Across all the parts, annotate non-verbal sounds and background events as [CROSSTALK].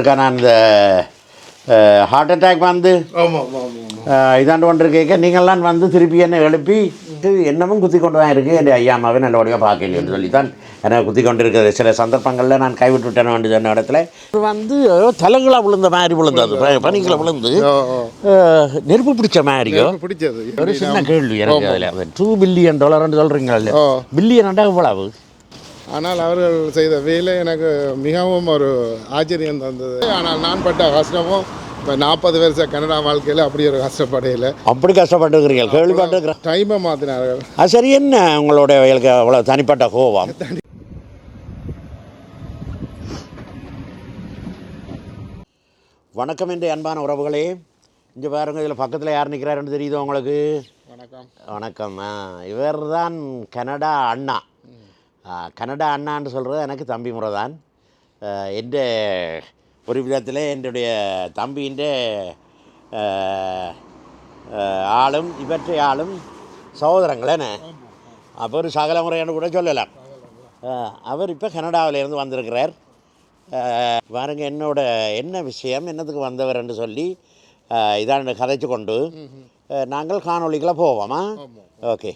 இருக்கா நான் இந்த ஹார்ட் அட்டாக் வந்து இதாண்டு கொண்டு கேட்க நீங்கள்லாம் வந்து திருப்பி என்ன எழுப்பி என்னமும் குத்தி கொண்டு தான் இருக்குது என் ஐயா அம்மாவை நல்லபடியாக பார்க்கலைன்னு சொல்லி தான் எனக்கு குத்தி கொண்டு இருக்கிறது. சில சந்தர்ப்பங்களில் நான் கைவிட்டு விட்டேன் வேண்டிய சொன்ன இடத்துல வந்து தலைகளாக விழுந்த மாதிரி விழுந்தது. ப- பனிகளை விழுந்து நெருப்பு பிடிச்ச மாதிரியோ பிடிச்சது. ஒரு சின்ன கேள்வி எனக்கு அதில். டூ பில்லியன் டாலர்னு சொல்கிறீங்களா பில்லியன் எவ்வளவு? ஆனால் அவர்கள் செய்த வேலை எனக்கு மிகவும் ஒரு ஆச்சரியம் தந்தது. ஆனால் நான் பட்ட கஷ்டமும் இப்போ நாற்பது வருஷ கனடா வாழ்க்கையில் அப்படி ஒரு கஷ்டப்படையில். அப்படி கஷ்டப்பட்டுக்கிறீர்கள் கேள்விப்பட்டுக்கிறேன் டைமை மாற்றினார்கள் அது சரி என்ன உங்களோட வயலுக்கு அவ்வளோ தனிப்பட்ட கோபம்? வணக்கம் என்று அன்பான உறவுகளே. இங்கே பாருங்க இதில் பக்கத்தில் யார் நிற்கிறாருன்னு தெரியுதோ உங்களுக்கு? வணக்கம். வணக்கம். இவர் தான் கனடா அண்ணா. கனடா அண்ணான்னு சொல்கிறது எனக்கு தம்பி முறை தான் எந்த ஒரு விதத்தில் என்னுடைய தம்பியின் ஆளும் இவற்றை ஆளும் சகோதரங்களேண்ணே அப்போ ஒரு சகல முறைன்னு கூட சொல்லலாம். அவர் இப்போ கனடாவிலேருந்து வந்திருக்கிறார். ஆ, பாருங்க என்னோட என்ன விஷயம் என்னத்துக்கு வந்தவர் என்று சொல்லி இதான் கதைச்சு கொண்டு நாங்கள் காணொளிக்குள்ள போவோமா? ஓகே.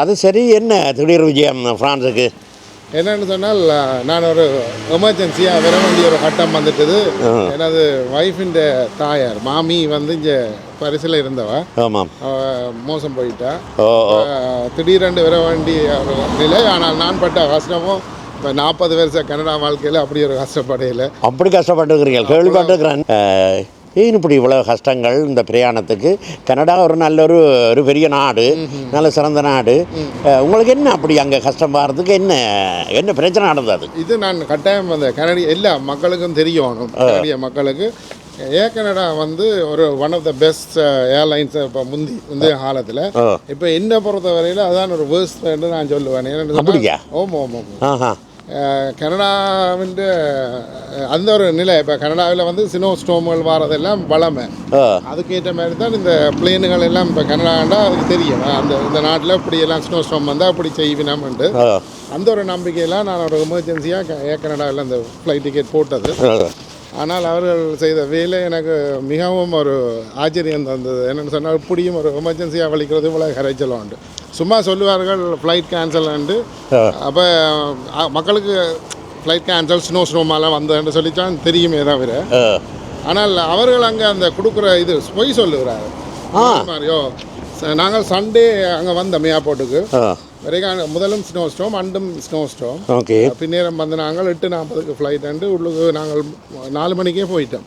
அது சரி என்ன திடீர் விஜயம் ஃப்ரான்ஸுக்கு? என்னன்னு சொன்னால் நான் ஒரு எமர்ஜென்சியாக வர வேண்டிய ஒரு கட்டம் வந்துட்டது. எனது ஒய்ஃபின் தாயார் மாமி வந்து இங்கே பரிசில் இருந்தவ. ஆமாம். மோசம் போயிட்டா. திடீரென்று வர வேண்டிய ஒரு நிலை. ஆனால் நான் பட்ட கஷ்டமும் இப்போ நாற்பது வருஷ கனடா வாழ்க்கையில் அப்படி ஒரு கஷ்டப்படையில். அப்படி கஷ்டப்பட்டுக்கிறீர்கள். கேள்விப்பட்டுக்கிறேன் ஆஹ், ஏன் இப்படி இவ்வளோ கஷ்டங்கள் இந்த பிரயாணத்துக்கு? கனடா ஒரு நல்ல ஒரு ஒரு பெரிய நாடு நல்ல சிறந்த நாடு. உங்களுக்கு என்ன அப்படி அங்கே கஷ்டம் பாடுறதுக்கு என்ன என்ன பிரச்சனை நடந்தது இது நான் கட்டாயம் அந்த கனடிய எல்லா மக்களுக்கும் தெரியணும் கனடிய மக்களுக்கு. ஏர் கனடா வந்து ஒரு one of the best airlines இப்போ முந்தி முந்தைய காலத்தில். இப்போ என்ன பொறுத்த வரையில் அதான் ஒரு வேர்ஸ்ட் நான் சொல்லுவேன். ஏன்னு சொன்னா- அப்படியா? கனடாவின் அஹ் அந்த ஒரு நிலை. இப்போ கனடாவில் வந்து சினோ ஸ்டோம்கள் வாரதெல்லாம் வளமை. அதுக்கேற்ற மாதிரி தான் இந்த பிளேனுகள் எல்லாம் இப்போ கனடாண்டா அதுக்கு தெரியும். அந்த இந்த நாட்டில் இப்படி எல்லாம் ஸ்னோ ஸ்டோம் வந்தால் அப்படி செய்வினோம்ண்டு அந்த ஒரு நம்பிக்கையெல்லாம் நான் ஒரு எமர்ஜென்சியாக ஏர் கனடாவில் அந்த ஃப்ளைட் டிக்கெட் போட்டது. ஆனால் அவர்கள் செய்த வேலை எனக்கு மிகவும் ஒரு ஆச்சரியம் தந்தது. என்னென்னு சொன்னால் இப்படியும் ஒரு எமர்ஜென்சியாக வலிக்கிறது இவ்வளோ கரைச்சல் உண்டு. சும்மா சொல்லுவார்கள் ஃப்ளைட் கேன்சல் உண்டு. அப்போ மக்களுக்கு ஃப்ளைட் கேன்சல் ஸ்னோ ஸ்னோமாலாம் வந்ததுன்னு சொல்லித்தான் தெரியுமே தவிர. ஆனால் அவர்கள் அங்கே அந்த கொடுக்குற இது பொய் சொல்லுகிறாரு. மாதிரியோ நாங்கள் சண்டே அங்கே வந்தோம் ஏர்போர்ட்டுக்கு வரைக்கும் முதலும் ஸ்னோ ஸ்டோம் அண்டும் ஸ்னோ ஸ்டோம் ஓகே பின்னேரம் வந்து நாங்கள் எட்டு நாற்பதுக்கு ஃப்ளைட் அண்டு உள்ளுக்கு நாங்கள் நாலு மணிக்கே போயிட்டோம்.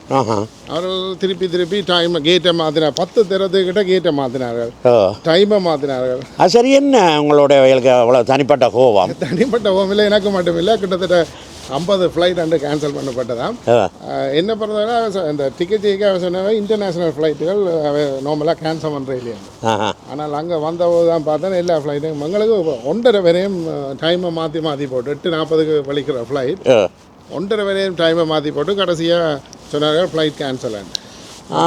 அவர்கள் திருப்பி திருப்பி டைம் கேட்டை மாற்றினார் பத்து திறத்துக்கிட்ட கேட்டை மாற்றினார்கள் ஓ டைமை மாற்றினார்கள் அது சரி என்ன உங்களோட வயலுக்கு அவ்வளோ தனிப்பட்ட கோபம் தனிப்பட்ட ஹோமில் எனக்கு மட்டும் இல்லை. கிட்டத்தட்ட ஐம்பது ஃப்ளைட் அண்டு கேன்சல் பண்ணப்பட்டதாம் என்ன சொ- இந்த டிக்கெட் ஜெயிக்க சொன்னவன் இன்டர்நேஷ்னல் ஃப்ளைட்டுகள் நார்மலாக கேன்சல் பண்ணுற இல்லையா? ஆனால் அங்கே வந்தபோது தான் பார்த்தேன் எல்லா ஃப்ளைட்டும் எங்களுக்கு ஒன்றரை வரையும் டைமை மாற்றி மாற்றி போட்டு எட்டு நாற்பதுக்கு வலிக்கிற ஃப்ளைட் ஒன்றரை வரையும் டைமை மாற்றி போட்டு கடைசியாக சொன்னாங்க ஃப்ளைட் கேன்சல் ஆ.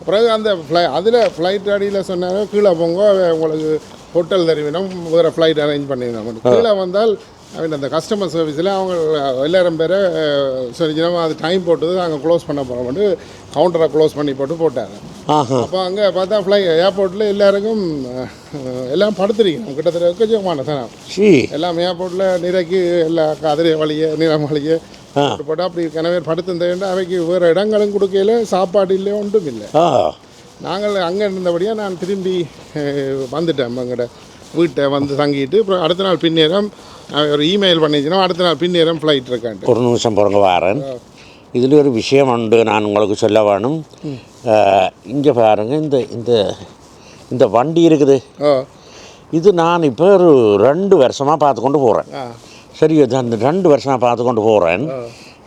பிறகு அந்த ஃப்ளை அதில் ஃப்ளைட் அடியில் சொன்னாங்க கீழே போங்க உங்களுக்கு ஹோட்டல் தருவினோம் வேறு ஃப்ளைட் அரேஞ்ச் பண்ணிடணும் கீழே வந்தால் அவன் அந்த கஸ்டமர் சர்வீஸில் அவங்க எல்லாரும் பேரை சொல்லிச்சினோம் அது டைம் போட்டது நாங்கள் க்ளோஸ் பண்ண போகிறோம்னு கவுண்டரை க்ளோஸ் பண்ணி போட்டு ஆஹா. அப்போ அங்கே பார்த்தா ஃப்ளை ஏர்போர்ட்டில் எல்லாருக்கும் எல்லாம் படுத்துருக்கணும் கிட்டத்தட்ட கொஞ்சமான சனம் சி. எல்லாம் ஏர்போர்ட்டில் நிறைக்கு எல்லா கதிரை வழிய நிறம் வழிய. போட்டு அப்படி கனவே படுத்திருந்தேன் அவைக்கு வேறு இடங்களும் கொடுக்கல சாப்பாடு இல்லை ஒன்றும் இல்லை. நாங்கள் அங்கே இருந்தபடியாக நான் திரும்பி வந்துட்டேன் எங்கள்கிட்ட வீட்டை வந்து தங்கிட்டு அப்புறம் அடுத்த நாள் பின்னேரம் ஒரு இமெயில் பண்ணிச்சுன்னா அடுத்த நாள் பின்னேரம் ஃப்ளைட் இருக்கான்ட்டு. ஒரு நிமிஷம் போகிறங்க வாரேன். இதில் ஒரு விஷயம் உண்டு நான் உங்களுக்கு சொல்ல வேணும். இங்கே பாருங்க இந்த இந்த இந்த வண்டி இருக்குது. ஓ இது நான் இப்போ ஒரு ரெண்டு வருஷமாக பார்த்து கொண்டு போகிறேன் சரி அந்த ரெண்டு வருஷமாக பார்த்து கொண்டு போகிறேன்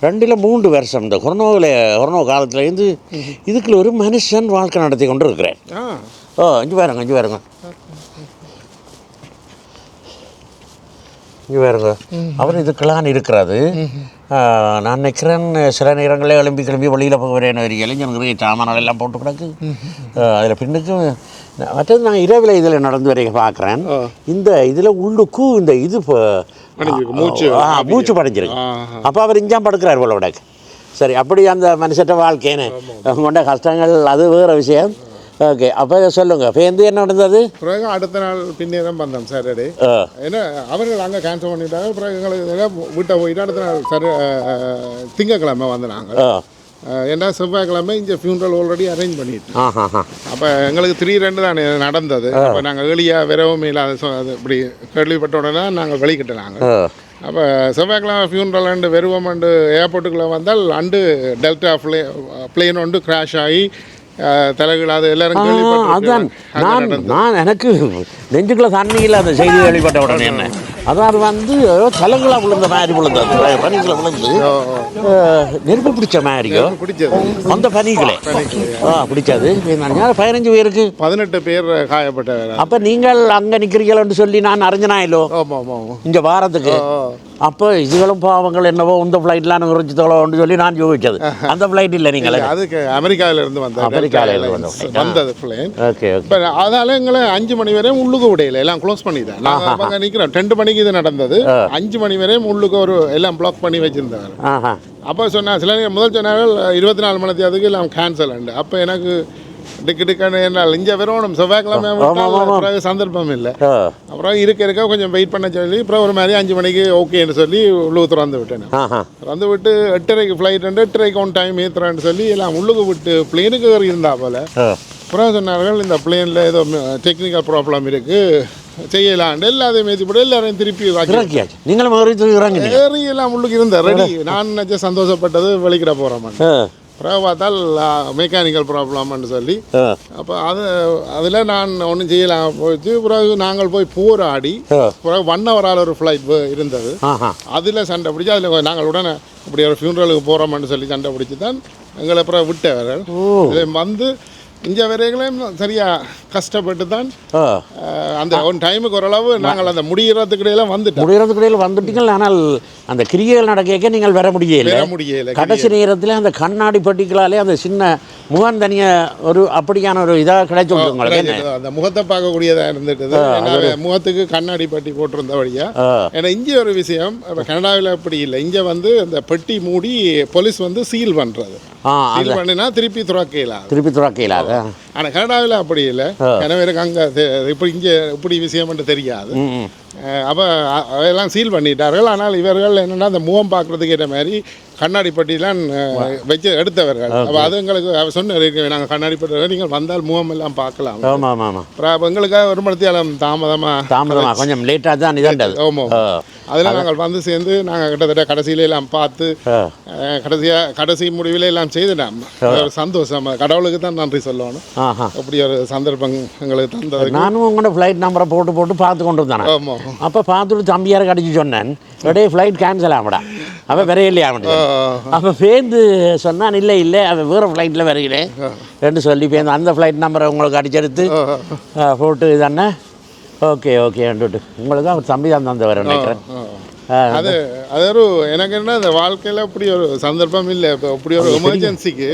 ரெண்டில் மூன்று வருஷம் இந்த கொரோனாவில் கொரோனா காலத்துலேருந்து இதுக்குள்ள ஒரு மனுஷன் வாழ்க்கை நடத்தி கொண்டு இருக்கிறேன் ஓ இங்கே பாருங்க இங்கே பாருங்க. இங்கே அவர் இதுக்கெல்லாம் இருக்கிறது நான் நினைக்கிறேன் சில நேரங்களில் எழும்பி கிளம்பி வெளியில் போகிறேன் ஒரு இளைஞர்கள் சாமான்கள் எல்லாம் போட்டு கிடக்கு. அதில் பின்னுக்கு மற்றது நான் இரவில் இதில் நடந்து வரைக்கும் பார்க்குறேன். இந்த இதில் உள்ளுக்கு இந்த இது மூச்சு. படைஞ்சிருக்கு. அப்போ அவர் இஞ்சாம் படுக்கிறார் போல விடக்கு சரி அப்படி அந்த மனுஷட்ட வாழ்க்கைன்னு. கொண்ட கஷ்டங்கள் அது வேறு விஷயம். ஓகே அப்போ சொல்லுங்கள் பேருந்து என்ன நடந்தது? பிறகு அடுத்த நாள் பின்னேரம் வந்தோம் சாட்டர்டே ஏன்னா அவர்கள் அங்கே கேன்சல் பண்ணிட்டாங்க. பிறகு எங்களுக்கு வீட்டை போயிட்டு அடுத்த நாள் சரி அஹ், திங்கட்கிழமை வந்து நாங்கள். ஏன்னா செவ்வாய்க்கிழமை இங்கே ஃபியூனரல் ஆல்ரெடி அரேஞ்ச் பண்ணிட்டு ஆ ஆ ஆ அப்போ எங்களுக்கு த்ரீ ரெண்டு தான் நடந்தது. அப்போ நாங்கள் ஏழியாக விரவும் இல்லாத இப்படி கேள்விப்பட்ட உடனே நாங்கள் வெளிக்கிட்ட நாங்கள் அப்போ செவ்வாய்க்கிழமை ஃபியூனரல் அண்டு வெறுவம் அண்டு ஏர்போர்ட்டுக்குள்ளே வந்தால் அண்டு டெல்டா பிளே பிளேன் ஒன்று கிராஷ் ஆகி அஹ், தலைகீழாது எல்லாரும் அதான். நான் நான் எனக்கு நெஞ்சுக்குள்ள தண்ணி இல்லை அந்த செய்தி கேள்விப்பட்ட உடனே என்ன. அதான் அது வந்து தலைங்களா விழுந்த மாதிரி விழுந்தது. பனிக்குள்ள விழுந்து நெருப்பு பிடிச்ச மாதிரியோ? அந்த பனிகளே. ஆ பிடிச்சது. நான் பதினஞ்சு பேருக்கு? பதினெட்டு பேர் காயப்பட்டவர் அப்போ நீங்கள் அங்கே நிற்கிறீங்களன்னு சொல்லி நான் ஆமாம் ஆமாம் இங்கே வாரத்துக்கு? அப்போ இதுகளும் பாவங்கள் என்னவோ இந்த ஃப்ளைட்லாம் குறிச்சு தோலோன்னு சொல்லி நான் யோசிச்சது [LAUGHS] அந்த ஃப்ளைட் இல்லை நீங்கள். அதுக்கு அமெரிக்காவில இருந்து வந்த அமெரிக்கால இருந்து Delta வந்த Airlines [LAUGHS] flight. வந்தது பிளேன் ஓகே இப்போ அதால எங்களை அஞ்சு மணி வரையும் உள்ளுக்கு விடையில எல்லாம் க்ளோஸ் பண்ணிட்டேன். நாங்கள் அங்கே நிற்கிறோம் ரெண்டு மணிக்கு இது நடந்தது. அஞ்சு மணி வரையும் உள்ளுக்கு ஒரு எல்லாம் பிளாக் பண்ணி வச்சிருந்தாங்க அப்போ சொன்னா சில முதல் சொன்னார்கள் இருபத்தி நாலு மணி அதுக்கு எல்லாம் கேன்சல் உண்டு அப்போ எனக்கு டிக்கு டிக்கன்னு என்னால். இங்கே வரணும் செவ்வாய்க்கிழமை சந்தர்ப்பம் இல்லை. அப்புறம் இருக்க இருக்க கொஞ்சம் வெயிட் பண்ண சொல்லி அப்புறம் ஒரு மாதிரி அஞ்சு மணிக்கு ஓகேன்னு சொல்லி உள்ளுக்கு திறந்து விட்டேன் திறந்து விட்டு எட்டரைக்கு ஃப்ளைட் உண்டு. எட்டரைக்கு ஒன் டைம் ஏற்றுறான்னு சொல்லி எல்லாம் உள்ளுக்கு விட்டு பிளேனுக்கு இருந்தா போல. அப்புறம் சொன்னார்கள் இந்த பிளேனில் ஏதோ டெக்னிக்கல் ப்ராப்ளம் இருக்குது செய்யலாண்டு. எல்லாத்தையும் ஏற்றி போட்டு எல்லாரையும் திருப்பி நீங்களும் ஏறி எல்லாம் உள்ளுக்கு இருந்தேன். ரெடி நான் நினச்ச சந்தோஷப்பட்டது வெளிக்கிட போகிறோம் அப்புறம் பார்த்தால் மெக்கானிக்கல் ப்ராப்ளம்னு சொல்லி. அப்போ அது அதில் நான் ஒன்றும் செய்யலாம் போச்சு பிறகு நாங்கள் போய் போராடி. பிறகு ஒன் ஹவரால் ஒரு ஃப்ளைட் இருந்தது. அதில் சண்டை பிடிச்சி அதில் நாங்கள் உடனே இப்படி ஒரு ஃபியூனரலுக்கு போகிறோம்னு சொல்லி சண்டை பிடிச்சி தான் எங்களை அப்புறம் இதில் வந்து இங்கே வரைகளையும் சரியா கஷ்டப்பட்டு தான் அந்த ஒன் டைமுக்கு ஓரளவு நாங்கள் அந்த முடிகிறதுக்கிடையெல்லாம் வந்துட்டோம். முடியறது கடையில் வந்துட்டீங்கள் ஆனால் அந்த கிரியைகள் நடக்க நீங்கள் வர முடியல. முடியல கடைசி நேரத்தில் அந்த கண்ணாடி பட்டிகளாலே அந்த சின்ன முகம் தனிய ஒரு அப்படியான ஒரு இதாக கிடைச்சு உங்களுக்கு அந்த முகத்தை பார்க்கக்கூடியதாக இருந்துட்டது. ஏன்னா முகத்துக்கு கண்ணாடி பட்டி போட்டிருந்தபடியா ஆ. ஏன்னா இங்கே ஒரு விஷயம் இப்போ கனடாவில் அப்படி இல்லை. இங்கே வந்து அந்த பெட்டி மூடி போலீஸ் வந்து சீல் பண்ணுறது பண்ணினா திருப்பி துறக்கலாம் திருப்பி துறக்கையில் அது ஆனால் கனடாவில் அப்படி இல்லை. கனவேருக்கு அங்கே இப்போ இங்கே இப்படி விஷயம் தெரியாது. அப்போ அதெல்லாம் சீல் பண்ணிட்டார்கள். ஆனால் இவர்கள் என்னென்னா அந்த முகம் பார்க்குறதுக்கு ஏற்ற மாதிரி கண்ணாடி பட்டிலாம் வச்சு எடுத்தவர்கள். அப்போ அது எங்களுக்கு அவர் சொன்ன நாங்கள் கண்ணாடி பட்டி நீங்கள் வந்தால் முகம் எல்லாம் பார்க்கலாம் ஆமாம் ஆமாம் அப்புறம் அப்ப எங்களுக்காக ஒரு மணித்தியாலம் தாமதமாக தாமதமாக கொஞ்சம் லேட்டாக தான் இதாண்டது ஆமாம் ஆ. அதில் நாங்கள் வந்து சேர்ந்து நாங்கள் கிட்டத்தட்ட கடைசியில எல்லாம் பார்த்து கடைசியாக கடைசி முடிவில் எல்லாம் செய்துட்டோம். சந்தோஷம். கடவுளுக்கு தான் நன்றி சொல்லணும். அப்படி ஒரு சந்தர்ப்பம் எங்களுக்கு தந்ததுக்கு. நானும் உங்களோட ஃப்ளைட் நம்பரை போட்டு போட்டு பார்த்து கொண்டு வந்தானே. ஆமாம் அப்போ பார்த்துட்டு தம்பியாரை கடிச்சு சொன்னேன். இடையே ஃப்ளைட் கேன்சல் ஆகடா அவன் வரையில்லையா அவனுக்கு அப்போ பேருந்து சொன்னான் இல்லை இல்லை அவன் வேறு ஃப்ளைட்டில் வரையிலே ரெண்டு சொல்லி பேருந்து அந்த ஃப்ளைட் நம்பரை உங்களுக்கு அடிச்செடுத்து போட்டு தானே ஓகே ஓகே உங்களுக்கு தான் அவர் தம்பி தான் தந்தவர் நினைக்கிறேன். அது அது ஒரு எனக்கு என்ன இந்த வாழ்க்கையில் அப்படி ஒரு சந்தர்ப்பம் இல்லை. இப்போ அப்படி ஒரு எமர்ஜென்சிக்கு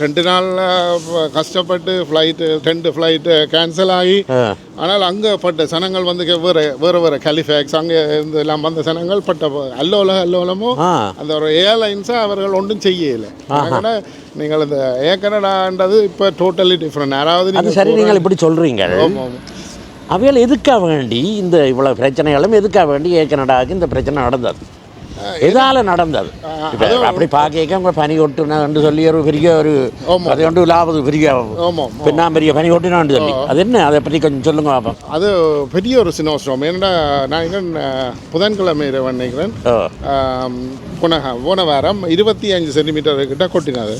ரெண்டு நாள் கஷ்டப்பட்டு ஃப்ளைட்டு ரெண்டு ஃப்ளைட்டு கேன்சல் ஆகி ஆனால் அங்கே பட்ட சனங்கள் வந்து வேறு வேறு வேறு கலிஃபேக்ஸ் அங்கே இருந்து எல்லாம் வந்த சனங்கள் பட்ட அல்லோல அல்லோலமும் ஆ. அந்த ஒரு ஏர்லைன்ஸை அவர்கள் ஒன்றும் செய்யலை. ஏன்னா நீங்கள் இந்த ஏர் கனடான்றது இப்போ டோட்டலி டிஃப்ரெண்ட் யாராவது நீங்கள் இப்படி சொல்கிறீங்க அவையால் எதுக்காக வேண்டி இந்த இவ்வளோ பிரச்சனைகளும் எதுக்காக வேண்டி ஏ கனடாவுக்கு இந்த பிரச்சனை நடந்தது? எதால நடந்தது. அப்படி பார்க்க உங்க பனி கொட்டுனு சொல்லி ஒரு பெரிய ஒரு அது ஒன்று லாபது பெரிய பின்னா பெரிய பனி கொட்டினான்னு சொல்லி. அது என்ன? அதை பற்றி கொஞ்சம் சொல்லுங்க பார்ப்போம் அது பெரிய ஒரு சினோஸ்ட்ரோம் என்னடா நான் என்ன புதன்கிழமை நினைக்கிறேன். போன வாரம் இருபத்தி அஞ்சு சென்டிமீட்டர் கிட்ட கொட்டினது.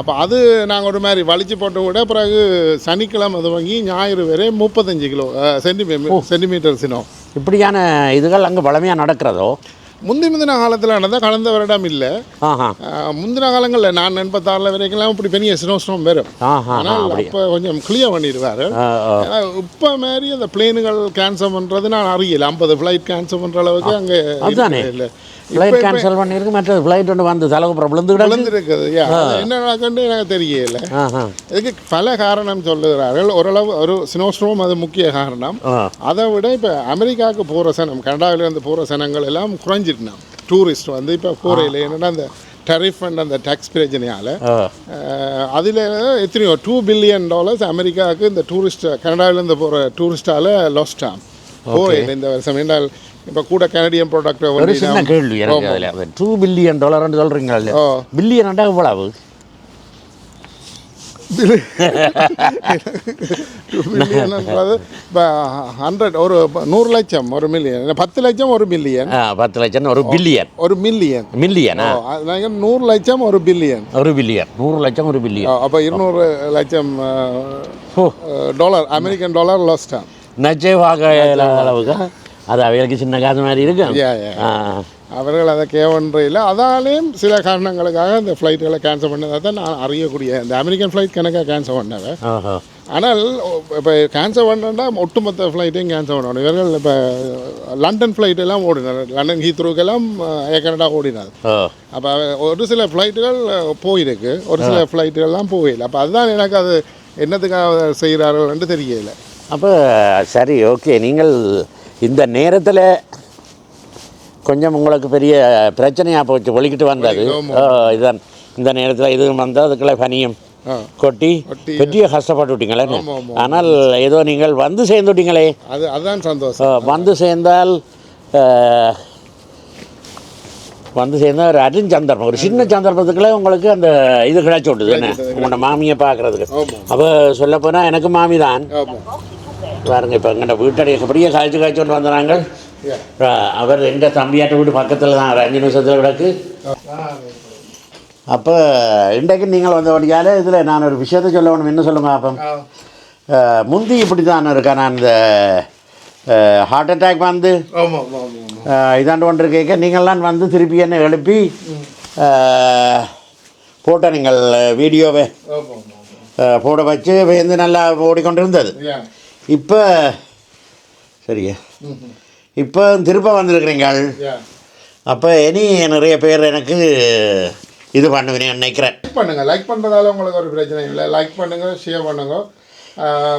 அப்போ அது நாங்கள் ஒரு மாதிரி வலிச்சு போட்டு விட பிறகு சனிக்கிழமை அது வாங்கி ஞாயிறு வரை முப்பத்தஞ்சு கிலோ சென்டிமீ சென்டிமீட்டர் சினோ இப்படியான இதுகள் அங்கே பழமையாக நடக்கிறதோ? முந்தி முந்தின காலத்தில் நடந்தால் கடந்த வருடம் இல்லை. முந்தின காலங்களில் நான் எண்பத்தாறில் வரைக்கும் இப்படி பெரிய ஸ்னோ வரும். ஆனால் அப்போ கொஞ்சம் கிளியர் பண்ணிடுவாரு. இப்போ மாதிரி அந்த பிளேனுகள் கேன்சல் பண்ணுறது நான் அறியல. ஐம்பது ஃப்ளைட் கேன்சல் பண்ணுற அளவுக்கு அங்கே இல்லை ஃப்ளைட் கேன்சல் பண்ணியிருக்கு மற்ற ஃப்ளைட் ஒன்று வந்து தலைக்கு அப்புறம் விழுந்து கிடக்கு விழுந்திருக்குது என்ன நடக்குன்னு எனக்கு தெரியல. இதுக்கு பல காரணம் சொல்லுகிறார்கள். ஓரளவு ஒரு ஸ்னோஸ்ட்ரோம் அது முக்கிய காரணம். அதை விட இப்போ அமெரிக்காவுக்கு போகிற சனம் கனடாவிலேருந்து போகிற சனங்கள் எல்லாம் குறைஞ்சிட்டுனாம் டூரிஸ்ட் வந்து இப்போ போகையில் என்னென்னா அந்த டெரிஃப் அண்ட் அந்த டேக்ஸ் பிரச்சனையால் அதில் எத்தனையோ டூ பில்லியன் டாலர்ஸ் அமெரிக்காவுக்கு இந்த டூரிஸ்ட் கனடாவிலேருந்து போகிற டூரிஸ்டால் லாஸ்டாம் போகையில் இந்த வருஷம் என்றால் இப்போ கூட கனடியன் ப்ராடக்ட் கேள்வி டூ பில்லியன் டாலர்னு சொல்கிறீங்களா ஓ. எவ்வளவு மில்லியன்ன்றது இப்போ ஹண்ட்ரட் ஒரு நூறு லட்சம் ஒரு மில்லியன் பத்து லட்சம் ஒரு மில்லியன் பத்து லட்சம் ஒரு பில்லியன் ஒரு மில்லியன் மில்லியனா நாங்கள் நூறு லட்சம் ஒரு பில்லியன் ஒரு பில்லியன் நூறு லட்சம் ஒரு பில்லியன் அப்போ இருநூறு லட்சம் டாலர் அமெரிக்கன் டாலர் லாஸ்டாம் நச்சே பார்க்க அளவுக்கு? அது அவைகளுக்கு சின்ன காசு மாதிரி இருக்கும் அவர்கள் அதை கேவன்றையில் அதாலேயும் சில காரணங்களுக்காக இந்த ஃப்ளைட்டுகளை கேன்சல் பண்ணதை தான் நான் அறியக்கூடிய இந்த அமெரிக்கன் ஃப்ளைட் கணக்காக கேன்சல் பண்ணவன் ஓஹோ ஆனால் இப்போ கேன்சல் பண்ணா ஒட்டுமொத்த ஃப்ளைட்டையும் கேன்சல் பண்ணணும். இவர்கள் இப்போ லண்டன் ஃப்ளைட் எல்லாம் ஓடினார் லண்டன் ஹீத்ரூக்கெல்லாம் ஏர் கனடா ஓடினார் அப்போ ஒரு சில ஃப்ளைட்டுகள் போயிருக்கு. ஒரு சில ஃப்ளைட்டுகள்லாம் போகல. அப்போ அதுதான் எனக்கு அது என்னத்துக்காக செய்கிறார்கள்னு தெரியல. அப்போ சரி ஓகே நீங்கள் இந்த நேரத்தில் கொஞ்சம் உங்களுக்கு பெரிய பிரச்சனையாக போச்சு ஒழிக்கிட்டு வந்தது. இதுதான் இந்த நேரத்தில் இதுவும் வந்தால் அதுக்குள்ள பனியும் கொட்டி. பெரிய கஷ்டப்பட்டு விட்டீங்களே. ஆனால் ஏதோ நீங்கள் வந்து சேர்ந்து விட்டீங்களே? அது அதுதான் சந்தோஷம். வந்து சேர்ந்தால் வந்து சேர்ந்தால் ஒரு அருண் சந்தர்ப்பம் ஒரு சின்ன சந்தர்ப்பத்துக்குள்ள உங்களுக்கு அந்த இது கிடைச்சி விட்டுது என்ன? உங்களோட மாமியை பார்க்கறதுக்கு. அப்போ சொல்லப்போனால் எனக்கு மாமி தான் பாருங்க இப்போ எங்கள்கிட்ட வீட்டடைய அப்படியே காய்ச்சி காய்ச்சி கொண்டு வந்துடுறாங்க அவர் எங்கள் தம்பியாட்ட வீட்டு பக்கத்தில் தான் ஒரு அஞ்சு நிமிஷத்தில் கிடக்கு அப்போ இன்றைக்கு நீங்கள் வந்தபடியால் இதில் நான் ஒரு விஷயத்தை சொல்ல வேணும் என்ன சொல்லுங்க அப்போ முந்தி இப்படி தான் இருக்கேன் நான் இந்த ஹார்ட் அட்டாக் வந்து இதாண்டு ஒன்று கேட்க நீங்கள்லாம் வந்து திருப்பி என்ன எழுப்பி போட்ட நீங்கள் வீடியோவை போட வச்சு வந்து நல்லா ஓடிக்கொண்டிருந்தது ஆமாம் இப்போ சரியா இப்போ திரும்ப வந்திருக்கிறீங்கள். அப்போ இனி நிறைய பேர் எனக்கு இது பண்ணுவேன் நினைக்கிறேன். லைக் பண்ணுங்க. லைக் பண்ணுறதால உங்களுக்கு ஒரு பிரச்சனை இல்லை. லைக் பண்ணுங்க ஷேர் பண்ணுங்க.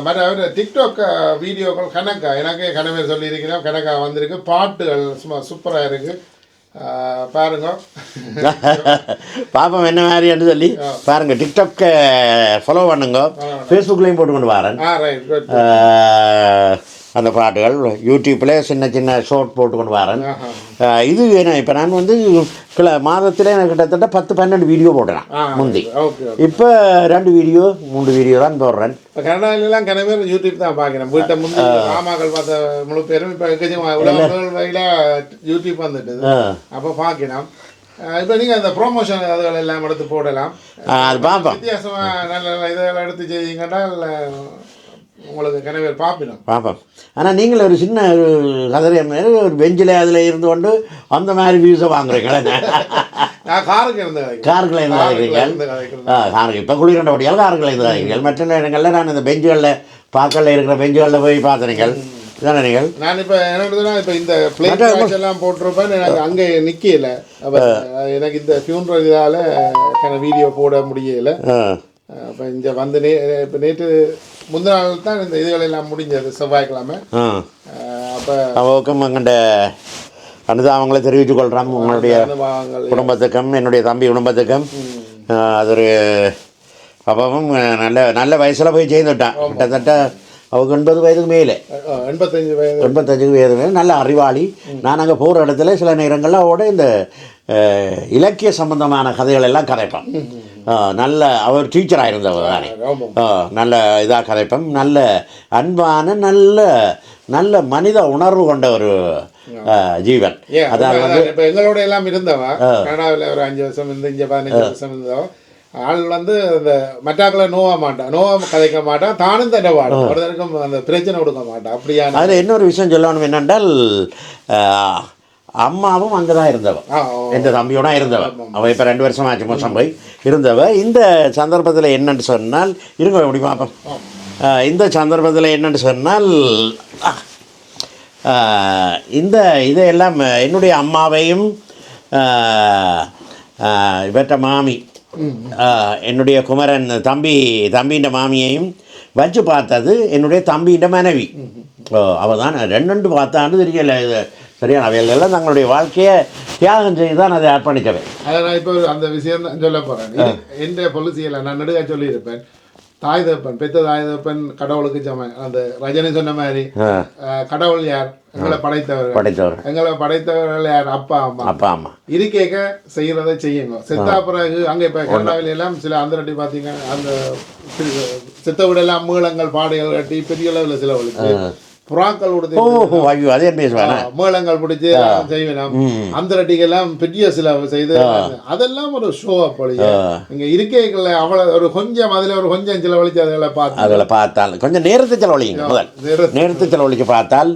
மற்ற அவர் டிக்டாக் வீடியோக்கள் கணக்கா? எனக்கு கனவே சொல்லியிருக்கிறோம் கணக்கா வந்திருக்கு. பாட்டுகள் சும்மா சூப்பராக இருக்கு. ஆஹ் பாருங்க. [LAUGHS] பாப்போம் என்ன மாதிரின்னு சொல்லி பாருங்க. டிக்டாக்கை ஃபாலோ பண்ணுங்க. ஃபேஸ்புக்லேயும் போட்டுக்கொண்டு வரேன். ஆ ரைட் குட் அஹ், அந்த பாட்டுகள். யூடியூப்பில் சின்ன சின்ன ஷார்ட் போட்டுக்கொண்டு வரேன். ஆஹா. அஹ், இது வேணும் இப்போ நான் வந்து கிள மாதத்தில் எனக்கு கிட்டத்தட்ட பத்து பன்னெண்டு வீடியோ போடுறேன் முந்தி. இப்போ ரெண்டு வீடியோ மூணு வீடியோ தான் போடுறேன். இப்போ கனடாவிலாம் கனவே யூடியூப் தான் பார்க்குறேன். வீட்டை முந்தி மாமாக்கள் பார்த்த முழு பேரும் இப்போ யூடியூப் வந்துட்டு. அப்போ பார்க்கலாம் இப்போ நீங்கள் அந்த ப்ரோமோஷன் அதுகள் எல்லாம் எடுத்து போடலாம். அது பார்ப்போம். வித்தியாசமா நல்ல இதெல்லாம் எடுத்து செய்தீங்கன்னா உங்களுக்கு கனவே பார்ப்பினோம் பார்ப்போம் ஆனால் நீங்கள் ஒரு சின்ன ஒரு மாதிரி ஒரு பெஞ்சில் அதில் இருந்து கொண்டு அந்த மாதிரி வியூஸை வாங்குறீங்களே நான் காருக்கு இருந்த காருக்குள்ள இருந்து கதைக்கிறீர்கள் காருக்கு. இப்போ குளிரண்டபடியால் காருக்குள்ள இருந்து கதைக்கிறீர்கள் மற்ற நேரங்களில் நான் இந்த பெஞ்சுகளில் பார்க்கல இருக்கிற பெஞ்சுகளில் போய் பார்த்துறீங்கள் இதானே நீங்கள்? நான் இப்போ என்னதுன்னா இப்போ இந்த பிளேட் எல்லாம் போட்டிருப்பேன் எனக்கு அங்கே நிற்கல அப்போ எனக்கு இந்த ஃபியூன்ரல் இதால் வீடியோ போட முடியல. ஆ அப்போ இங்கே வந்து நே இப்போ நேற்று முந்தின நாள் தான் இந்த இதுகள் எல்லாம் முடிஞ்சது செவ்வாய்க்கிழமை. அப்போ அவருக்கும் எங்கள்கிட்ட அனுதாபங்களை தெரிவித்துக் கொள்கிறோம் உங்களுடைய குடும்பத்துக்கும் என்னுடைய தம்பி குடும்பத்துக்கும். அது ஒரு அப்பவும் நல்ல நல்ல வயசில் போய் செய்துட்டான் கிட்டத்தட்ட அவங்க எண்பது வயதுக்கு மேலே. எண்பத்தஞ்சு வயது. எண்பத்தஞ்சுக்கு வயது மேலே நல்ல அறிவாளி. நான் அங்கே போகிற இடத்துல சில நேரங்களில் அவரோட இந்த இலக்கிய சம்பந்தமான கதைகள் எல்லாம் கதைப்பேன் நல்ல அவர் டீச்சராக இருந்தவர் தானே. நல்ல இதாக கதைப்பேன். நல்ல அன்பான நல்ல நல்ல மனித உணர்வு கொண்ட ஒரு ஜீவன். அதாவது வந்து இப்போ எங்களோட எல்லாம் இருந்தவன் கனடாவில் ஒரு அஞ்சு வருஷம் இருந்து இங்கே பதினஞ்சு வருஷம் இருந்தவன் ஆள் வந்து இந்த மറ്റാக்களை நோவ மாட்டான் நோவ கதைக்க மாட்டான் தானும் தட்ட மாட்டான் ஒருத்தருக்கும் அந்த பிரச்சனை கொடுக்க மாட்டான் அப்படியான அதில் இன்னொரு விஷயம் சொல்லணும் என்னென்றால் அம்மாவும் அங்கே தான் இருந்தவ. ஆ ஓ. எந்த தம்பியோட இருந்தவ. அவ இப்போ ரெண்டு வருஷம் ஆச்சு மோசம் போய் இருந்தவ. இந்த சந்தர்ப்பத்தில் என்னன்னு சொன்னால் இருங்க எப்படி பார்ப்போம். இந்த சந்தர்ப்பத்தில் என்னன்னு சொன்னால் இந்த இதையெல்லாம் என்னுடைய அம்மாவையும் இவற்ற மாமி என்னுடைய குமரன் தம்பி தம்பின்ற மாமியையும் வச்சு பார்த்தது என்னுடைய தம்பின்ற மனைவி. ஓ அவள் தான் ரெண்டு ரெண்டு பார்த்தான்னு தெரியல. இது சரியான அவைகள் எல்லாம் தங்களுடைய வாழ்க்கையை தியாகம் செய்து தான் அதை அர்ப்பணித்தவை அதை நான் இப்போ அந்த விஷயம் தான் சொல்ல போகிறேன் எந்த பொலிசியில் நான் நடுக சொல்லியிருப்பேன். தாய் தகப்பன் பெத்த தாய் தகப்பன் கடவுளுக்கு சம அந்த ரஜினி சொன்ன மாதிரி கடவுள் யார்? எங்களை படைத்தவர்கள். படைத்தவர் எங்களை படைத்தவர்கள் யார்? அப்பா அம்மா. அப்பா அம்மா. இருக்கேக்க செய்யறதை செய்யுங்க. செத்தா பிறகு அங்க இப்ப கனடாவில் எல்லாம் சில அந்தரட்டி பாத்தீங்க அந்த செத்த விடலாம் மேளங்கள் பாடைகள் கட்டி பெரிய அளவில் செலவழிச்சு புறாக்கள் ஓஹோ ஐயோ அதே பேசுவானே மேளங்கள் பிடிச்சி செய்வேன் அந்தரட்டிக்கெல்லாம் பெரிய செலவு செய்து அதெல்லாம் ஒரு ஷோ அப்பொழுது இங்க இருக்கைகள்ல அவ்வளவு ஒரு கொஞ்சம் அதுல ஒரு கொஞ்சம் செலவழிச்சு அதுகளை பார்த்து. அதில் பார்த்தால் கொஞ்சம் நேரத்தை செலவழிங்க முதல். நேரத்தை- செலவழிச்சு பார்த்தால்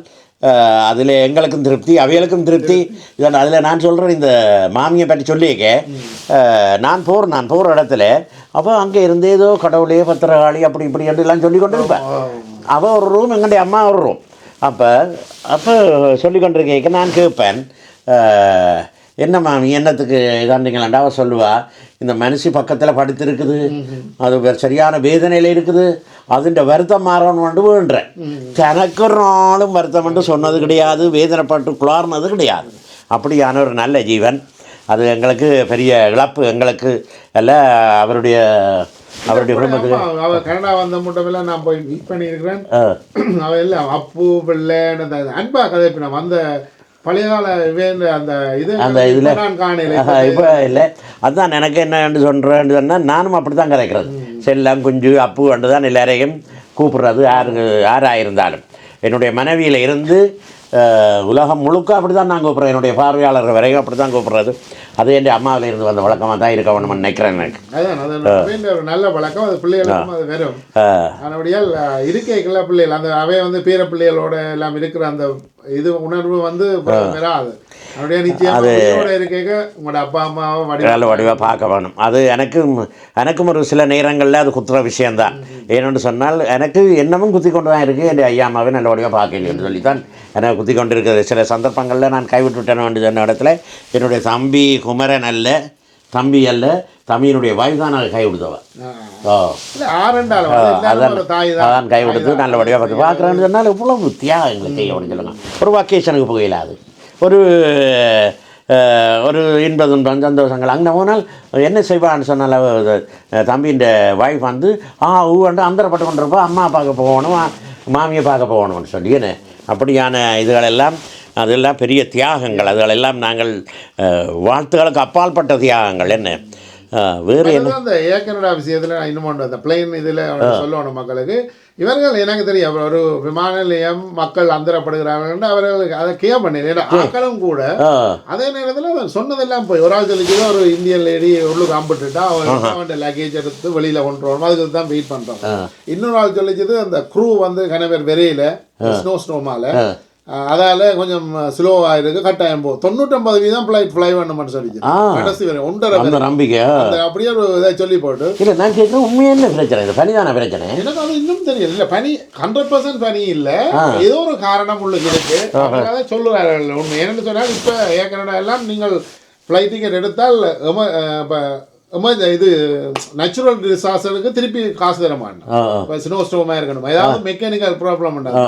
அதில் எங்களுக்கும் திருப்தி அவைகளுக்கும் திருப்தி. இதான் அதில் நான் சொல்கிறேன் இந்த மாமியை பற்றி சொல்லியிருக்க. அஹ், நான் போர் நான் போகிற இடத்துல அப்போ அங்கே இருந்து ஏதோ கடவுளே பத்திரகாளி அப்படி இப்படி என்று எல்லாம் சொல்லி கொண்டு இருப்பேன் அவள் ஒரு ரூம் எங்களுடைய அம்மா ஒரு ரூம் அப்போ அப்போ சொல்லி கொண்டிருக்க நான் கேட்பேன் என்ன மாமி என்னத்துக்கு இதாண்டிங்களாண்டா அவ சொல்லுவா இந்த மனுஷி பக்கத்தில் படுத்திருக்குது அது வேறு சரியான வேதனையில் இருக்குது அதுன்ற வருத்தம் மாறணும்னு வேண்டுறேன். தனக்கு ஒரு நாளும் வருத்தம் சொன்னது கிடையாது வேதனைப்பட்டு குளார்னது கிடையாது. அப்படியான ஒரு நல்ல ஜீவன். அது எங்களுக்கு பெரிய இழப்பு எங்களுக்கு அல்ல அவருடைய அவருடைய குடும்பத்துக்கு அவ கனடா வந்த மட்டும் நான் போய் மீட் பண்ணியிருக்கிறேன். [CLEARS THROAT] அவ எல்லாம் அப்பு பிள்ளை அந்த அன்பா கதை இப்ப நான் வந்த பழைய கால அந்த இது அந்த இதுல- இப்ப இல்லை. அதுதான் எனக்கு என்ன சொல்கிறேன்னு சொன்னால் நானும் அப்படி தான் கதைக்கிறது செல்லம் குஞ்சு அப்பு தான் எல்லாரையும் கூப்பிடுறது யாரு யாராக இருந்தாலும் என்னுடைய மனைவியில் இருந்து உலகம் முழுக்க அப்படி தான் நான் கூப்பிட்றேன். என்னுடைய பார்வையாளர் வரைக்கும் அப்படி தான் கூப்பிட்றது. அது என் அம்மாவில இருந்து வந்த வழக்கமாக தான் இருக்க வேணும்னு நினைக்கிறேன் எனக்கு. ஒரு நல்ல பழக்கம் அது பிள்ளைகளுக்கும் அது வரும். அஹ், ஆனபடியால் இருக்கைக்குள்ள பிள்ளைகள் அந்த அவை வந்து பேர பிள்ளைகளோட எல்லாம் இருக்கிற அந்த இது உணர்வு வந்து வராது. வடி நல்ல வடிவாக பார்க்க வேணும். அது எனக்கும் எனக்கும் ஒரு சில நேரங்களில் அது குத்துற விஷயம்தான். ஏன்னு சொன்னால் எனக்கு என்னமும் குத்தி கொண்டு தான் இருக்குது என் ஐயா அம்மாவை நல்ல வடிவாக பார்க்கலைன்னு சொல்லித்தான் எனக்கு குத்தி கொண்டு இருக்கிறது சில சந்தர்ப்பங்களில் நான் கைவிட்டு விட்டேன் வேண்டிய இடத்துல என்னுடைய தம்பி குமரன் அல்ல தம்பி அல்ல தம்பியினுடைய வாய்வு தான் நான் கை ஓ. அதான் தான். அதான் கை விடுத்து நல்ல வடிவாக பார்த்து பார்க்குறேன்னு சொன்னால் இவ்வளவு தியாகங்கள் செய்ய அப்படின்னு சொல்லுங்க ஒரு வக்கேஷனுக்கு போகல அது. ஒரு ஒரு இன்ப துன்பம் சந்தோஷங்கள். அங்கே போனால் என்ன செய்வான்னு சொன்னால் தம்பியின் வைஃப் வந்து ஆ ஊண்டு அந்தரப்பட்டு கொண்டிருப்பா அம்மா பார்க்க போகணும் மாமியை பார்க்க போகணும்னு சொல்லி என்ன? அப்படியான இதுகளெல்லாம் அதெல்லாம் பெரிய தியாகங்கள். அதுகளெல்லாம் நாங்கள் வாழ்த்துகளுக்கு அப்பாற்பட்ட தியாகங்கள். என்ன? வேறு என்ன? அந்த ஏர் கனடா விஷயத்துல இன்னும் அந்த பிளெயின் இதுல சொல்லணும் மக்களுக்கு. இவர்கள் எனக்கு தெரியும் ஒரு விமான நிலையம் மக்கள் அந்தரப்படுகிறார்கள் அவர்களுக்கு அதை கேர் பண்ணி ஏன்னா ஆக்களும் கூட அதே நேரத்துல அவன் சொன்னதெல்லாம் போய் ஒரு ஆள் சொல்லிச்சு ஒரு இந்தியன் லேடி உள்ளுக்கு அம்பிட்டுட்டா அவன் லக்கேஜ் எடுத்து வெளியில கொண்டு வரணும். அதுக்கு தான் வெயிட் பண்றான் இன்னொரு ஆள் சொல்லிச்சது அந்த க்ரூ வந்து கணவர் வெறையில ஸ்னோ ஸ்னோமால அதால கொஞ்சம் ஸ்லோவா இருக்கு கட்டாயம் போ தொண்ணூற்றம்பது வீதம் ஃப்ளை பண்ணணும்னு சொல்லிச்சு ஆ. கடைசி வரை ஒன்றரை அந்த நம்பிக்கை அப்படியே இதை சொல்லி போட்டு. இல்லை நான் கேட்குறேன் உண்மையான பிரச்சனை? இது பனிதான பிரச்சனை? எனக்கு அது இன்னும் தெரியல. இல்ல பனி ஹண்ட்ரட் பர்சன்ட் பனி இல்ல. ஏதோ ஒரு காரணம் உள்ளுக்கு இருக்கு. அதை சொல்லுறார்கள் உண்மை என்னன்னு சொன்னால் இப்ப ஏற்கனவே எல்லாம் நீங்கள் ஃப்ளைட் டிக்கெட் எடுத்தால் இப்ப இது நேச்சுரல் டிசாஸ்டருக்கு திருப்பி காசு தர மாட்டோம் இப்போ ஸ்னோ ஸ்டோமாக இருக்கணும் ஏதாவது மெக்கானிக்கல் ப்ராப்ளம் ஆ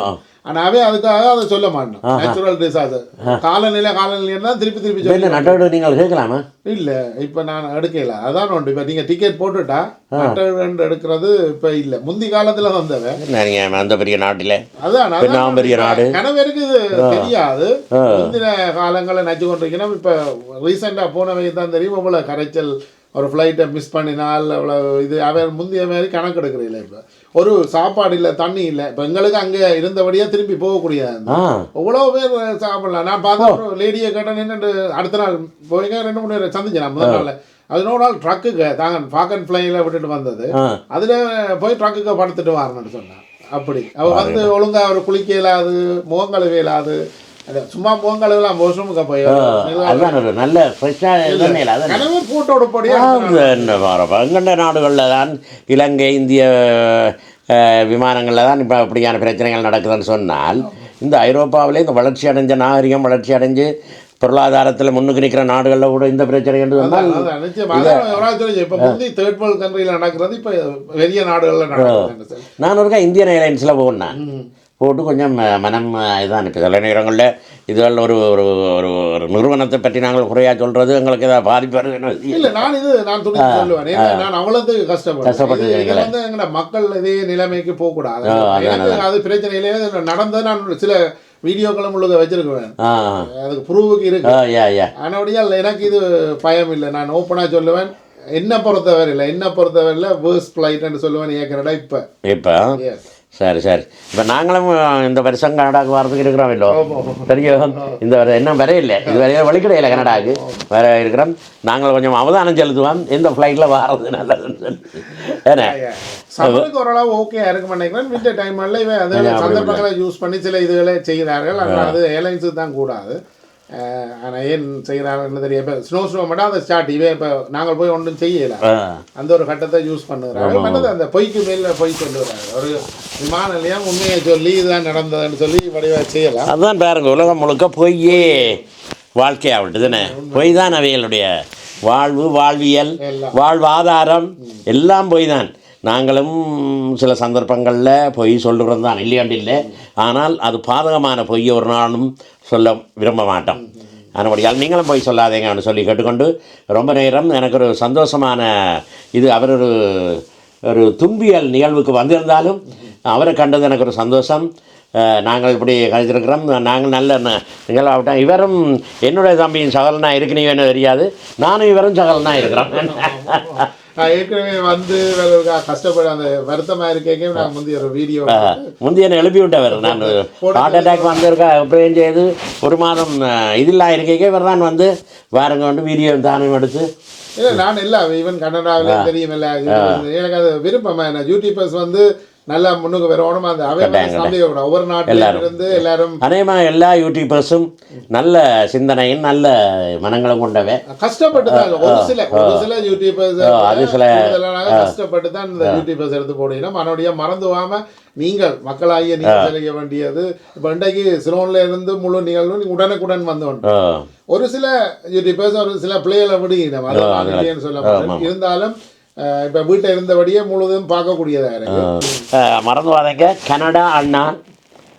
ஆனாவே அதுக்காக அதை சொல்ல மாட்டோம் நேச்சுரல் டிசாஸ்டர் காலநிலை காலநிலைன்னா திருப்பி திருப்பி சொல்லி நட்டோடு நீங்கள் கேட்கலாமா? இல்ல இப்ப நான் எடுக்கல. அதான் ஒன்று இப்ப நீங்க டிக்கெட் போட்டுட்டா மற்ற எடுக்கிறது இப்ப இல்ல. முந்தி காலத்துல வந்தவ நீங்கள் அந்த பெரிய நாட்டில்? அதான் பெரிய நாடு. கணவருக்கு இது தெரியாது. முந்தின காலங்களை நச்சு கொண்டிருக்கணும். இப்ப ரீசெண்டா போனவை தான் தெரியும். இவ்வளவு கரைச்சல் ஒரு ஃப்ளைட்டை மிஸ் பண்ணினால் அவ்வளவு இது. அவர் முந்தைய மாதிரி கணக்கு எடுக்கிறீங்களே இப்போ. ஒரு சாப்பாடு இல்லை தண்ணி இல்லை. இப்போ எங்களுக்கு அங்கே இருந்தபடியே திரும்பி போகக்கூடிய எவ்வளோ பேர் சாப்பிடலாம். நான் பார்த்த ஒரு லேடியை கேட்டேன் என்னண்டு அடுத்த நாள் போய்ங்க ரெண்டு மூணு பேர் சந்திச்சேன் நான் முதல் நாளில். அது இன்னொரு நாள் ட்ரக்குக்கு தாங்க ஃபாக்கன் ஃப்ளைல விட்டுட்டு வந்தது. அதில் போய் ட்ரக்குக்கு படுத்துட்டு வரணும்னு சொன்னான். அப்படி. அவ வந்து ஒழுங்கா அவர் குளிக்க இயலாது முகம் கழுவ இயலாது சும்மா போய் அதுதான் ஒரு நல்ல ஃப்ரெஷ்ஷாக அதான் கனவு போட்டோட பொடியா எங்கண்ட நாடுகளில் தான் இலங்கை இந்திய விமானங்களில் தான் இப்போ அப்படியான பிரச்சனைகள் நடக்குதுன்னு சொன்னால் இந்த ஐரோப்பாவிலே இந்த வளர்ச்சி அடைஞ்ச நாகரிகம் வளர்ச்சி அடைஞ்சு பொருளாதாரத்தில் முன்னுக்கு நிற்கிற நாடுகளில் கூட இந்த பிரச்சனை என்று சொன்னால். இப்ப முந்தி தேர்ட் வேர்ல்ட் கண்ட்ரியில் நடக்கிறது இப்ப பெரிய நாடுகள்ல. நான் ஒருக்கா இந்தியன் ஏர்லைன்ஸில் போனேன். போட்டு கொஞ்சம் மனம் இதான் இப்போ சில நேரங்களில் இதுகளில் ஒரு ஒரு ஒரு ஒரு நிறுவனத்தை பற்றி நாங்கள் குறையாக சொல்கிறது எங்களுக்கு ஏதாவது பாதிப்பு இல்ல நான் இது நான் துணிச்சு சொல்லுவேன். நான் அவ்வளவு கஷ்டப்படுறேன் கஷ்டப்பட்டு இருக்கீங்களே. வந்து எங்கட மக்கள் இதே நிலைமைக்கு போக கூடாது ஆ, அதான், எனக்கு அது பிரச்சனையிலே நடந்த நான் சில வீடியோக்களும் உங்களுக்கு வச்சிருக்குவேன் அதுக்கு ப்ரூவுக்கு இருக்கு. ஆ யா யா. ஆனபடியால் எனக்கு இது பயம் இல்லை. நான் ஓப்பனாக சொல்லுவேன். என்ன பொறுத்தவரை இல்லை என்ன பொறுத்தவரையில் வேர்ஸ்ட் ஃப்ளைட்னு சொல்லுவேன் ஏற்கனடா இப்போ. இப்போ? சரி சரி. இப்போ நாங்களும் இந்த வருஷம் கனடாக்கு வரதுக்கு இருக்கிறோம் இல்லோ தெரியும்? இந்த இன்னும் வர இல்லை இது வரைய வழிக்கிடையில் கனடாக்கு வர இருக்கிறோம். நாங்கள் கொஞ்சம் அவதானம் செலுத்துவோம். எந்த ஃப்ளைட்டில் வர்றது நல்லதுன்னு சொல்லி. ஏன்னா ஓரளவு ஓகே இருக்கும் நினைக்கிறேன் வின்டர் டைம்ல இவன் அது சந்தர்ப்பங்களை யூஸ் பண்ணி சில இதுகளை செய்கிறார்கள். அது ஏர்லைன்ஸுக்கு தான் கூடாது. ஆனால் ஏன் செய்கிறாங்கன்னு தெரியும்? இப்போ ஸ்னோ ஸ்னோ மட்டும் அந்த ஸ்டார்ட் இவன் இப்போ நாங்கள் போய் ஒன்றும் செய்யல. அந்த ஒரு கட்டத்தை யூஸ் பண்ணுறாங்க மற்றது அந்த பொய்க்கு மேல பொய் சொல்லுறாங்க ஒரு விமான நிலையம் உண்மையை சொல்லி இதுதான் நடந்ததுன்னு சொல்லி வடிவா செய்யலாம். அதுதான் பாருங்க உலகம் முழுக்க பொய்யே வாழ்க்கையாகட்டும் தானே? பொய் தான் அவைகளுடைய வாழ்வு வாழ்வியல். வாழ்வாதாரம் எல்லாம் பொய் தான் நாங்களும் சில சந்தர்ப்பங்களில் பொய் சொல்லுறது தான் இல்லையாண்டு இல்லை ஆனால் அது பாதகமான பொய்யை ஒரு நாளும் சொல்ல விரும்ப மாட்டோம். அதனுடையால் நீங்களும் போய் சொல்லாதீங்கன்னு சொல்லி கேட்டுக்கொண்டு ரொம்ப நேரம் எனக்கு ஒரு சந்தோஷமான இது அவர் ஒரு ஒரு துன்பியல் நிகழ்வுக்கு வந்திருந்தாலும் அவரை கண்டது எனக்கு ஒரு சந்தோஷம். நாங்கள் இப்படி கழிச்சிருக்கிறோம் நாங்கள் நல்ல ந- நிகழ்வாகட்டும் இவரும் என்னுடைய தம்பியின் சகலனாக இருக்கிறீங்கன்னு தெரியாது. நானும் இவரும் சகலனா இருக்கிறோம். நான் ஏற்கனவே வந்து வேற கஷ்டப்பட அந்த வருத்தமாக இருக்கேங்க. நான் முந்தைய ஒரு வீடியோ முந்தைய எழுப்பி விட்டவர். நான் ஹார்ட் அட்டாக் வந்திருக்கா அப்புறம் செய்து ஒரு மாதம் இதில் இருக்கேக்கே இவர் தான் வந்து வாருங்க வந்து வீடியோ தானம் எடுத்து. இல்லை நான் இல்லை ஈவன் கன்னடாவில தெரியும் இல்லை எனக்கு அது விருப்பம் என்ன யூடியூபர்ஸ் வந்து நல்லா முன்னுக்கு வரணும் அந்த சந்தேகம் ஒவ்வொரு நாட்டில இருந்து எல்லாரும் அதேமாக எல்லா யூடியூபர்ஸும் நல்ல சிந்தனையும் நல்ல மனங்களும் கொண்டவை. கஷ்டப்பட்டு தான் ஒரு சில ஒரு சில யூடியூபர்ஸ் அது சில- கஷ்டப்பட்டு தான் இந்த யூடியூபர்ஸ் எடுத்து போடுகிறோம். மறுபடிய மறந்துவாம நீங்கள் மக்களாகிய நீங்கள் செய்ய வேண்டியது. இப்போ இன்றைக்கு சிலோன்ல இருந்து முழு நிகழ்வு உடனுக்குடன் வந்து கொண்டு ஆ, ஒரு சில யூடியூபர்ஸ் ஒரு சில பிள்ளைகளை விடுகிறோம். இருந்தாலும் இப்போ வீட்டை இருந்தபடியே முழுதும் பார்க்கக்கூடியதாக இருக்கு. ஆ, மறந்துவாதங்க கனடா அண்ணா.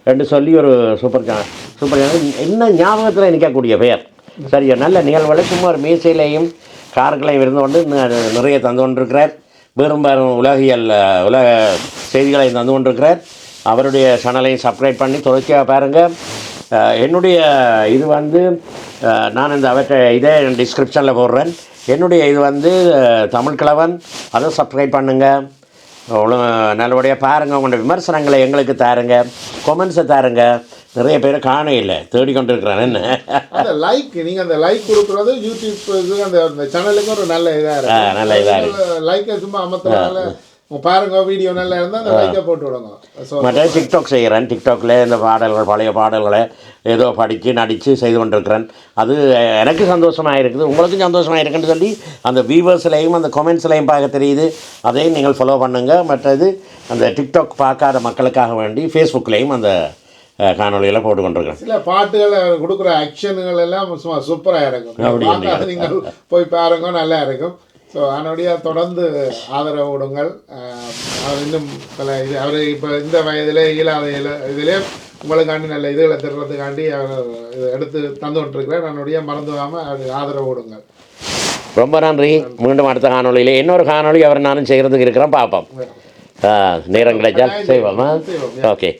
என்று சொல்லி ஒரு சூப்பர் சேனல் சூப்பர் சேனல் இன்னும் ஞாபகத்தில் நிற்கக்கூடிய பெயர்? சரியா நல்ல நிகழ்வுகளை. சும்மா ஒரு மீசையிலையும் கார்களையும் இருந்து கொண்டு நிறைய தந்து கொண்டிருக்கிறார். பெரும் பெரும் உலகியல் உலக செய்திகளையும் தந்து கொண்டிருக்கிறார். அவருடைய சேனலையும் சப்ஸ்கிரைப் பண்ணி தொடர்ச்சியாக பாருங்கள் என்னுடைய இது வந்து நான் இந்த அவற்றை இதே டிஸ்கிரிப்ஷனில் போடுறேன். என்னுடைய இது வந்து தமிழ் கிழவன். அதை சப்ஸ்கிரைப் பண்ணுங்கள் அவ்வளோ நல்லபடியாக பாருங்கள் உங்களோட விமர்சனங்களை எங்களுக்கு தாருங்க. கொமெண்ட்ஸை தாருங்க. நிறைய பேர் காண இல்லை. தேடிக்கொண்டு இருக்கிறேன் என்ன? அந்த லைக் நீங்க அந்த லைக் கொடுக்குறது யூடியூப் அந்த அந்த சேனலுக்கு ஒரு நல்ல இதா ஆ, நல்ல இதா இருக்கு. லைக்கை சும்மா அமர்த்தனால பாருங்க வீடியோ நல்லா இருந்தா அந்த லைக்கை போட்டு விடுங்க. மற்ற டிக்டாக் செய்கிறேன். டிக்டாக்ல இந்த பாடல்கள் பழைய பாடல்களை ஏதோ படித்து நடித்து செய்து கொண்டிருக்கிறேன். அது எனக்கு சந்தோஷமாக இருக்குது உங்களுக்கும் சந்தோஷமாக இருக்குன்னு சொல்லி அந்த வியூவர்ஸ்லையும் அந்த கொமெண்ட்ஸ்லையும் பார்க்க தெரியுது. அதையும் நீங்கள் ஃபாலோ பண்ணுங்கள் மற்றது அந்த டிக்டாக் பார்க்காத மக்களுக்காக வேண்டி ஃபேஸ்புக்லேயும் அந்த காணொளிகளை போட்டு கொண்டிருக்கிறேன் சில பாட்டுகளை கொடுக்குற ஆக்ஷன்கள் எல்லாம் சும்மா சூப்பராக இருக்கும். நீங்கள் போய் பாருங்க நல்லா இருக்கும். ஸோ அதனுடைய தொடர்ந்து ஆதரவு கொடுங்கள். ஆஹ் அவர் இன்னும் பல இது அவர் இப்போ இந்த வயதிலே இயலாத இதிலே உங்களுக்காண்டி நல்ல இதுகளை தர்றதுக்காண்டி அவர் எடுத்து தந்து கொண்டிருக்கிறார். அதனுடைய மறந்துடாமல் அவர் ஆதரவு கொடுங்கள். ரொம்ப நன்றி. மீண்டும் அடுத்த காணொளியில் இன்னொரு காணொளி அவர் நானும் செய்கிறதுக்கு இருக்கிறோம். பார்ப்போம். நேரம் கிடைச்சா செய்வோமா? செய்வோம். ஓகே